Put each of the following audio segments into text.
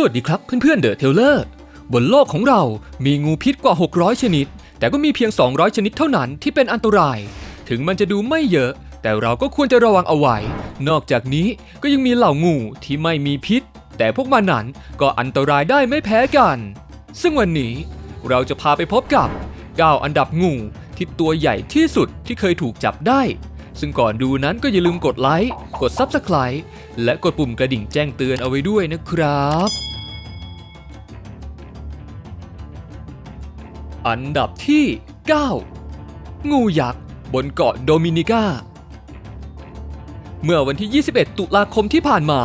สวัสดีครับเพื่อนๆเดอะเทเลอร์บนโลกของเรามีงูพิษกว่า 600 ชนิด แต่ก็มีเพียง 200 ชนิดเท่านั้นที่เป็นอันตราย ถึงมันจะดูไม่เยอะ แต่เราก็ควรจะระวังเอาไว้ นอกจากนี้ก็ยังมีเหล่างูที่ไม่มีพิษ แต่พวกมันนั้นก็อันตรายได้ไม่แพ้กัน ซึ่งวันนี้เราจะพาไปพบกับ 9 อันดับงูที่ตัวใหญ่ที่สุดที่เคยถูกจับได้ ซึ่งก่อนดูนั้นก็อย่าลืมกดไลค์กด Subscribe และกดปุ่มกระดิ่งแจ้งเตือนเอาไว้ด้วยนะครับ อันดับที่ 9 งูยักษ์บนเกาะโดมินิกา เมื่อวันที่ 21 ตุลาคมที่ผ่านมา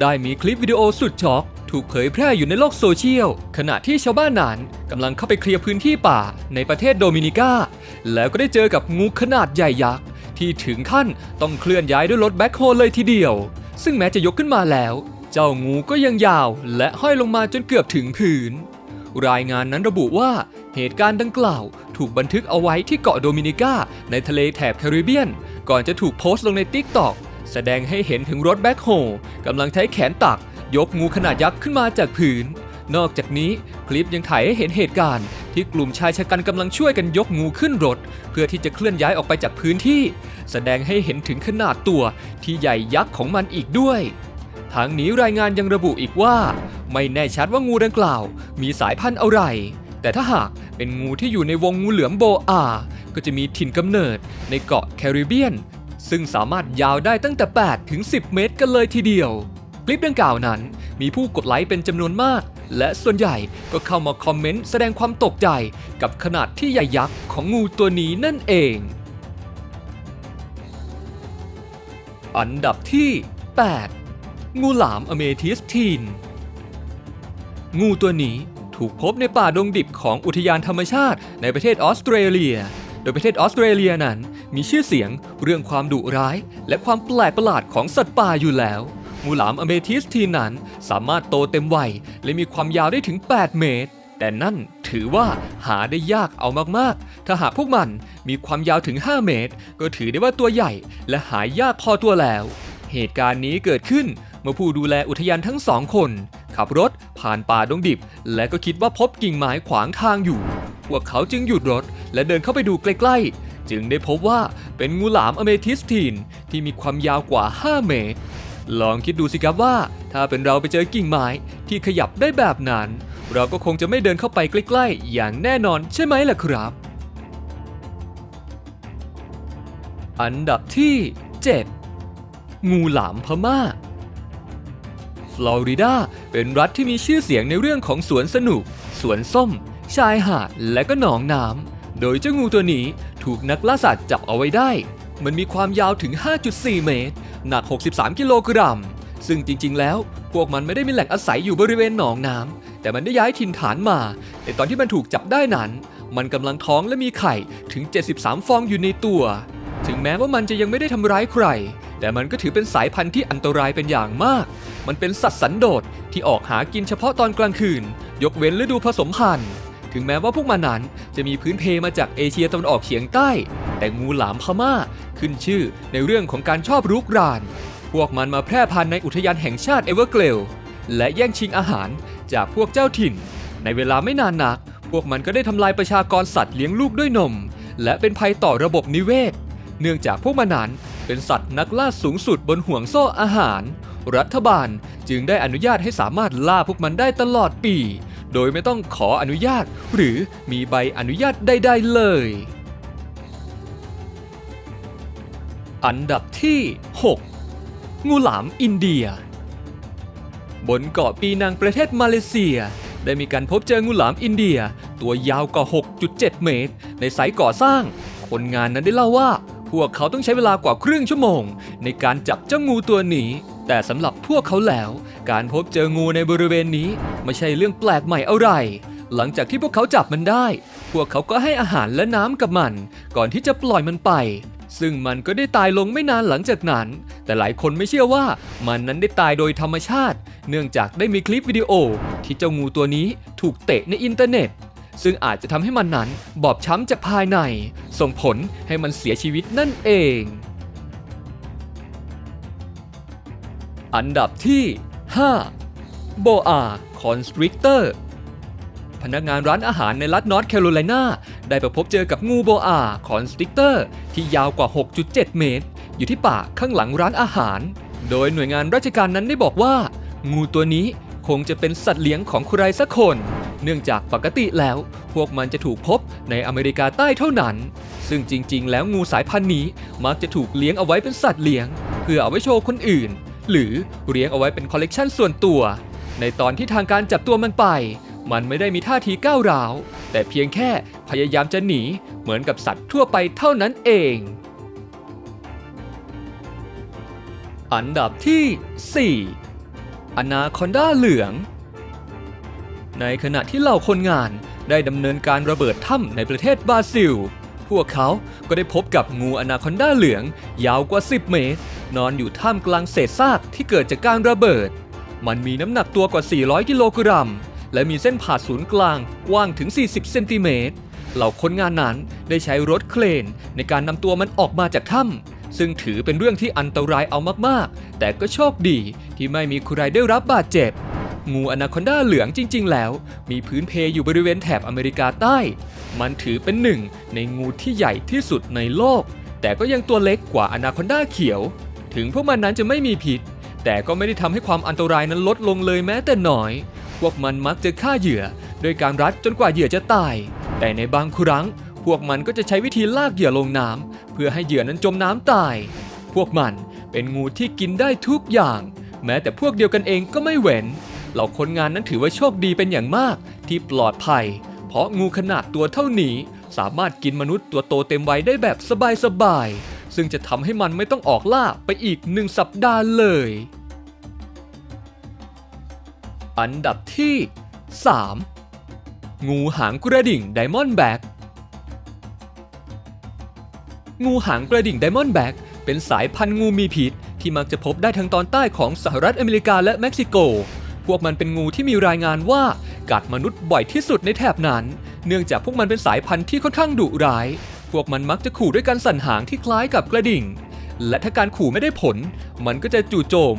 ได้มีคลิปวิดีโอสุดช็อก ถูกเผยแพร่อยู่ในโลกโซเชียล ขณะที่ชาวบ้านนั้นกำลังเข้าไปเคลียร์พื้นที่ป่าในประเทศโดมินิกา แล้วก็ได้เจอกับงูขนาดใหญ่ยักษ์ ที่ถึงขั้นต้องเคลื่อนย้ายด้วยรถแบ็คโฮเลยทีเดียว ซึ่งแม้จะยกขึ้นมาแล้ว เจ้างูก็ยังยาวและห้อยลงมาจนเกือบถึงพื้นรายงานนั้นระบุว่า เหตุการณ์ดังกล่าว ถูกบันทึกเอาไว้ที่เกาะโดมินิกาในทะเลแถบแคริบเบียน ก่อนจะถูกโพสต์ลงใน t ิ k t o k แสดงให้เห็นถึงรถแบ็คโฮกำลังใช้แขนตัก ยกงูขนาดยักษ์ขึ้นมาจากพื้นนอกจากนี้คลิปยังถ่ายให้เห็นเหตุการณ์ ที่กลุ่มชายชะกันกำลังช่วยกันยกงูขึ้นรถ เพื่อที่จะเคลื่อนย้ายออกไปจากพื้นที่ แสดงให้เห็นถึงขนาดตัวที่ใหญ่ยักษ์ของมันอีกด้วยทั้งนี้รายงานยังระบุอีกว่า ไม่แน่ชัดว่างูดังกล่าว มีสายพันธุ์อะไร แต่ถ้าหาก เป็นงูที่อยู่ในวงงูเหลือมโบอา ก็จะมีถิ่นกำเนิดในเกาะแคริบเบียน ซึ่งสามารถยาวได้ตั้งแต่ 8 ถึง 10 เมตรกันเลยทีเดียว คลิปดังกล่าวนั้น มีผู้กดไลค์เป็นจำนวนมาก และส่วนใหญ่ก็เข้ามาคอมเมนต์แสดงความตกใจกับขนาดที่ใหญ่ยักษ์ของงูตัวนี้นั่นเอง อันดับที่ 8 งูหลามอเมทิสทีน งูตัวนี้ ถูกพบในป่าดงดิบของอุทยานธรรมชาติ ในประเทศออสเตรเลีย โดยประเทศออสเตรเลียนั้น มีชื่อเสียงเรื่องความดุร้าย และความแปลกประหลาดของสัตว์ป่าอยู่แล้วงูหลามอเมทิสทีนั้น สามารถโตเต็มวัยและมีความยาวได้ถึง 8 เมตร แต่นั่นถือว่าหาได้ยากเอามากๆ ถ้าหากพวกมันมีความยาวถึง 5 เมตร ก็ถือได้ว่าตัวใหญ่ และหายากพอตัวแล้ว เหตุการณ์นี้เกิดขึ้นเมื่อผู้ดูแลอุทยานทั้งสองคน ขับรถ ผ่านป่าดงดิบ และก็คิดว่าพบกิ่งไม้ขวางทางอยู่ พวกเขาจึงหยุดรถและเดินเข้าไปดูใกล้ ๆ จึงได้พบว่าเป็นงูหลามอเมทิสทีนที่มีความยาวกว่า 5 เมตร ลองคิดดูสิครับว่า ถ้าเป็นเราไปเจอกิ่งไม้ที่ขยับได้แบบนั้น เราก็คงจะไม่เดินเข้าไปใกล้ ๆ อย่างแน่นอนใช่ไหมล่ะครับ อันดับที่ 7 งูหลามพม่า ฟลอริดาเป็นรัฐที่มีชื่อเสียงในเรื่องของสวนสนุก สวนส้ม ชายหาด และก็หนองน้ำ โดยเจ้างูตัวนี้ถูกนักล่าสัตว์จับเอาไว้ได้ มันมีความยาวถึง 5.4 เมตร หนัก 63 กิโลกรัม ซึ่งจริง ๆ แล้ว พวกมันไม่ได้มีแหล่งอาศัยอยู่บริเวณหนองน้ำ แต่มันได้ย้ายถิ่นฐานมาแต่ตอนที่มันถูกจับได้นั้น มันกำลังท้องและมีไข่ถึง 73 ฟองอยู่ในตัว ถึงแม้ว่ามันจะยังไม่ได้ทำร้ายใครแต่มันก็ถือเป็นสายพันธุ์ที่อันตรายเป็นอย่างมาก มันเป็นสัตว์สันโดษที่ออกหากินเฉพาะตอนกลางคืน ยกเว้นฤดูผสมพันธุ์ ถึงแม้ว่าพวกมันนั้นจะมีพื้นเพมาจากเอเชียตะวันออกเฉียงใต้ แต่งูหลามพม่าขึ้นชื่อในเรื่องของการชอบรุกราน พวกมันมาแพร่พันธุ์ในอุทยานแห่งชาติเอเวอร์เกลและแย่งชิงอาหารจากพวกเจ้าถิ่น ในเวลาไม่นานนัก พวกมันก็ได้ทำลายประชากรสัตว์เลี้ยงลูกด้วยนม และเป็นภัยต่อระบบนิเวศ เนื่องจากพวกมันนั้นเป็นสัตว์นักล่าสูงสุดบนห่วงโซ่อาหาร รัฐบาลจึงได้อนุญาตให้สามารถล่าพวกมันได้ตลอดปี โดยไม่ต้องขออนุญาต หรือมีใบอนุญาตใดๆเลย อันดับที่ 6 งูหลามอินเดีย บนเกาะปีนังประเทศมาเลเซีย ได้มีการพบเจองูหลามอินเดีย ตัวยาวกว่า 6.7 เมตร ในไซต์ก่อสร้าง คนงานนั้นได้เล่าว่าพวกเขาต้องใช้เวลากว่าครึ่งชั่วโมง ในการจับเจ้างูตัวนี้ แต่สำหรับพวกเขาแล้ว การพบเจองูในบริเวณนี้ไม่ใช่เรื่องแปลกใหม่อะไร หลังจากที่พวกเขาจับมันได้ พวกเขาก็ให้อาหารและน้ำกับมัน ก่อนที่จะปล่อยมันไป ซึ่งมันก็ได้ตายลงไม่นานหลังจากนั้น แต่หลายคนไม่เชื่อว่ามันนั้นได้ตายโดยธรรมชาติ เนื่องจากได้มีคลิปวิดีโอ ที่เจ้างูตัวนี้ถูกเตะในอินเทอร์เน็ต ซึ่งอาจจะทำให้มันนั้นบอบช้ำจากภายใน ส่งผลให้มันเสียชีวิตนั่นเอง อันดับที่ 5 โบอาคอนสตริกเตอร์พนักงานร้านอาหารในรัฐนอร์ทแคโรไลนาได้ไปพบเจอกับงูโบอาคอนสตริกเตอร์ที่ยาวกว่า 6.7 เมตร อยู่ที่ป่าข้างหลังร้านอาหาร โดยหน่วยงานราชการนั้นได้บอกว่า งูตัวนี้คงจะเป็นสัตว์เลี้ยงของใครสักคน เนื่องจากปกติแล้ว พวกมันจะถูกพบในอเมริกาใต้เท่านั้น ซึ่งจริง ๆ แล้วงูสายพันธุ์นี้มักจะถูกเลี้ยงเอาไว้เป็นสัตว์เลี้ยง เพื่อเอาไว้โชว์คนอื่น หรือเลี้ยงเอาไว้เป็นคอลเลกชันส่วนตัว ในตอนที่ทางการจับตัวมันไป มันไม่ได้มีท่าทีก้าวร้าว แต่เพียงแค่พยายามจะหนีเหมือนกับสัตว์ทั่วไปเท่านั้นเอง อันดับที่ 4 อนาคอนดาเหลือง ในขณะที่เหล่าคนงานได้ดำเนินการระเบิดถ้ำในประเทศบราซิล พวกเขาก็ได้พบกับงูอนาคอนดาเหลือง ยาวกว่า 10 เมตร นอนอยู่ท่ามกลางเศษซากที่เกิดจากการระเบิด มันมีน้ำหนักตัวกว่า 400 กิโลกรัม และมีเส้นผ่าศูนย์กลางกว้างถึง 40 เซนติเมตร เหล่าคนงานนั้นได้ใช้รถเครนในการนำตัวมันออกมาจากถ้ำซึ่งถือเป็นเรื่องที่อันตรายเอามากๆ แต่ก็โชคดีที่ไม่มีใครได้รับบาดเจ็บงูอนาคอนดาเหลืองจริง ๆ แล้ว มีพื้นเพอยู่บริเวณแถบอเมริกาใต้ มันถือเป็นหนึ่งในงูที่ใหญ่ที่สุดในโลก แต่ก็ยังตัวเล็กกว่าอนาคอนดาเขียว ถึงพวกมันนั้นจะไม่มีพิษ แต่ก็ไม่ได้ทำให้ความอันตรายนั้นลดลงเลยแม้แต่น้อย พวกมันมักจะฆ่าเหยื่อโดยการรัดจนกว่าเหยื่อจะตาย แต่ในบางครั้ง พวกมันก็จะใช้วิธีลากเหยื่อลงน้ำเพื่อให้เหยื่อนั้นจมน้ำตาย พวกมันเป็นงูที่กินได้ทุกอย่าง แม้แต่พวกเดียวกันเองก็ไม่เว้นเหล่าคนงานนั้นถือว่าโชคดีเป็นอย่างมากที่ปลอดภัย ราะงูขนาดตัวเท่านี้ สามารถกินมนุษย์ตัวโตเต็มวัยได้แบบสบายๆ ซึ่งจะทำให้มันไม่ต้องออกล่าไปอีกหนึ่งสัปดาห์เลย อันดับที่ 3 งูหางกระดิ่งไดมอนด์แบ็กงูหางกระดิ่งไดมอนด์แบ็กเป็นสายพันธุ์งูมีพิษที่มักจะพบได้ทางตอนใต้ของสหรัฐอเมริกาและเม็กซิโก พวกมันเป็นงูที่มีรายงานว่า กัดมนุษย์บ่อยที่สุดในแถบนั้น เนื่องจากพวกมันเป็นสายพันธุ์ที่ค่อนข้างดุร้าย พวกมันมักจะขู่ด้วยการสั่นหางที่คล้ายกับกระดิ่ง และถ้าการขู่ไม่ได้ผล มันก็จะจู่โจม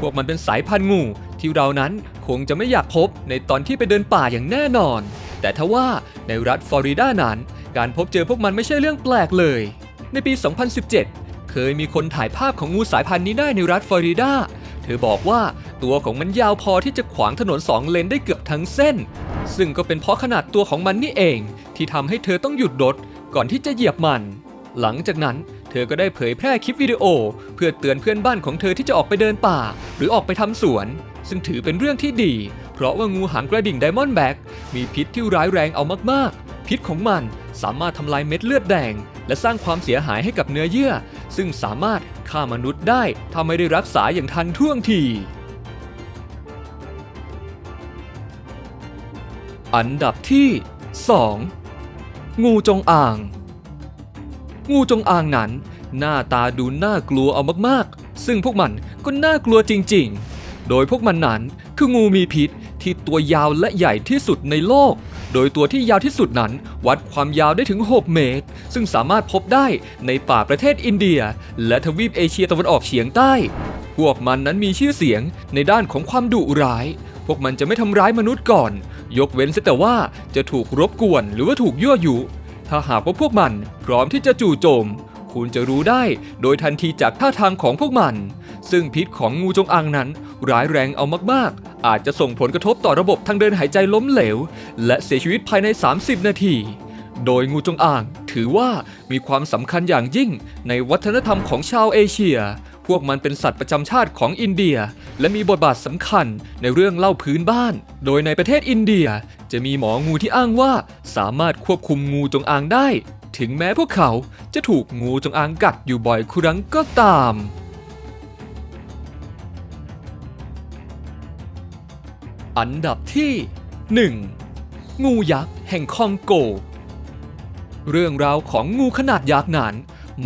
พวกมันเป็นสายพันธุ์งูที่เรานั้นคงจะไม่อยากพบในตอนที่ไปเดินป่าอย่างแน่นอน แต่ทว่าในรัฐฟลอริดานั้น การพบเจอพวกมันไม่ใช่เรื่องแปลกเลย ในปี 2017 เคยมีคนถ่ายภาพของงูสายพันธุ์นี้ได้ในรัฐฟลอริดา เธอบอกว่า ตัวของมันยาวพอที่จะขวางถนนสองเลนได้เกือบทั้งเส้น ซึ่งก็เป็นเพราะขนาดตัวของมันนี่เอง ที่ทำให้เธอต้องหยุดรถก่อนที่จะเหยียบมัน หลังจากนั้นเธอก็ได้เผยแพร่คลิปวิดีโอ เพื่อเตือนเพื่อนบ้านของเธอที่จะออกไปเดินป่า หรือออกไปทำสวน ซึ่งถือเป็นเรื่องที่ดี เพราะว่างูหางกระดิ่งไดมอนด์แบ็กมีพิษที่ร้ายแรงเอามากๆ พิษของมันสามารถทำลายเม็ดเลือดแดง และสร้างความเสียหายให้กับเนื้อเยื่อ ซึ่งสามารถฆ่ามนุษย์ได้ถ้าไม่ได้รักษาอย่างทันท่วงที อันดับที่ 2 งูจงอาง งูจงอางนั้น หน้าตาดูน่ากลัวเอามากๆ ซึ่งพวกมันก็น่ากลัวจริงๆ โดยพวกมันนั้นคืองูมีพิษที่ตัวยาวและใหญ่ที่สุดในโลก โดยตัวที่ยาวที่สุดนั้น วัดความยาวได้ถึง 6 เมตร ซึ่งสามารถพบได้ในป่าประเทศอินเดีย และทวีปเอเชียตะวันออกเฉียงใต้ พวกมันนั้นมีชื่อเสียงในด้านของความดุร้าย พวกมันจะไม่ทำร้ายมนุษย์ก่อน ยกเว้นแต่ว่าจะถูกรบกวนหรือว่าถูกยั่วยุ ถ้าหากว่าพวกมันพร้อมที่จะจู่โจม คุณจะรู้ได้โดยทันทีจากท่าทางของพวกมัน ซึ่งพิษของงูจงอางนั้น ร้ายแรงเอามากๆ อาจจะส่งผลกระทบต่อระบบทางเดินหายใจล้มเหลว และเสียชีวิตภายใน 30 นาที โดยงูจงอางถือว่ามีความสำคัญอย่างยิ่งในวัฒนธรรมของชาวเอเชีย พวกมันเป็นสัตว์ประจำชาติของอินเดีย และมีบทบาทสำคัญในเรื่องเล่าพื้นบ้าน โดยในประเทศอินเดียจะมีหมองูที่อ้างว่าสามารถควบคุมงูจงอางได้ ถึงแม้พวกเขาจะถูกงูจงอางกัดอยู่บ่อยครั้งก็ตามอันดับที่ 1 งูยักษ์แห่งคองโก เรื่องราวของงูขนาดยักษ์นั้น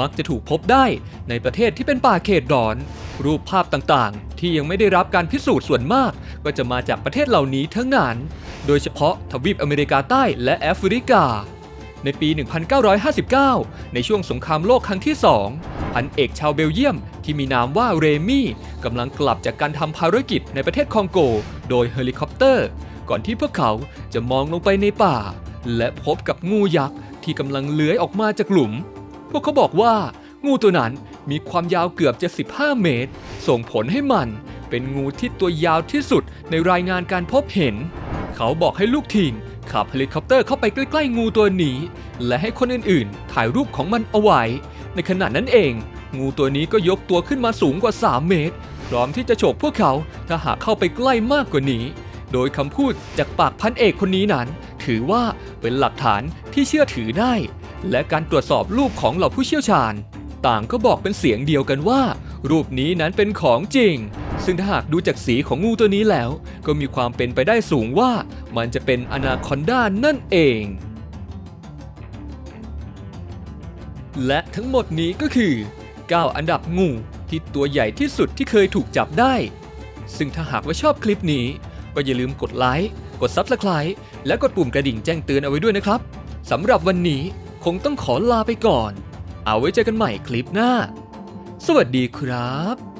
มักจะถูกพบได้ในประเทศที่เป็นป่าเขตร้อน รูปภาพต่างๆ ที่ยังไม่ได้รับการพิสูจน์ส่วนมาก ก็จะมาจากประเทศเหล่านี้ทั้งนั้น โดยเฉพาะทวีปอเมริกาใต้และแอฟริกา ในปี 1959 ในช่วงสงครามโลกครั้งที่2พันเอกชาวเบลเยียมที่มีนามว่าเรมี่กำลังกลับจากการทำภารกิจในประเทศคองโก โดยเฮลิคอปเตอร์ ก่อนที่พวกเขาจะมองลงไปในป่า และพบกับงูยักษ์ที่กำลังเลื้อยออกมาจากหลุม พวกเขาบอกว่า งูตัวนั้นมีความยาวเกือบจะ 15 เมตร ส่งผลให้มันเป็นงูที่ตัวยาวที่สุดในรายงานการพบเห็น เขาบอกให้ลูกทีมขับเฮลิคอปเตอร์เข้าไปใกล้ๆงูตัวนี้ และให้คนอื่นๆ ถ่ายรูปของมันเอาไว้ ในขณะนั้นเอง งูตัวนี้ก็ยกตัวขึ้นมาสูงกว่า 3 เมตร พร้อมที่จะโฉกพวกเขาถ้าหากเข้าไปใกล้มากกว่านี้ โดยคำพูดจากปากพันเอกคนนี้นั้น ถือว่าเป็นหลักฐานที่เชื่อถือได้ และการตรวจสอบรูปของเหล่าผู้เชี่ยวชาญ ต่างก็บอกเป็นเสียงเดียวกันว่า รูปนี้นั้นเป็นของจริง ซึ่งถ้าหากดูจากสีของงูตัวนี้แล้ว ก็มีความเป็นไปได้สูงว่ามันจะเป็นอนาคอนดานั่นเอง และทั้งหมดนี้ก็คือ 9 อันดับงูที่ตัวใหญ่ที่สุดที่เคยถูกจับได้ ซึ่งถ้าหากว่าชอบคลิปนี้ ก็อย่าลืมกดไลค์ กด Subscribe และกดปุ่มกระดิ่งแจ้งเตือนเอาไว้ด้วยนะครับสำหรับวันนี้ คงต้องขอลาไปก่อน เอาไว้เจอกันใหม่คลิปหน้า สวัสดีครับ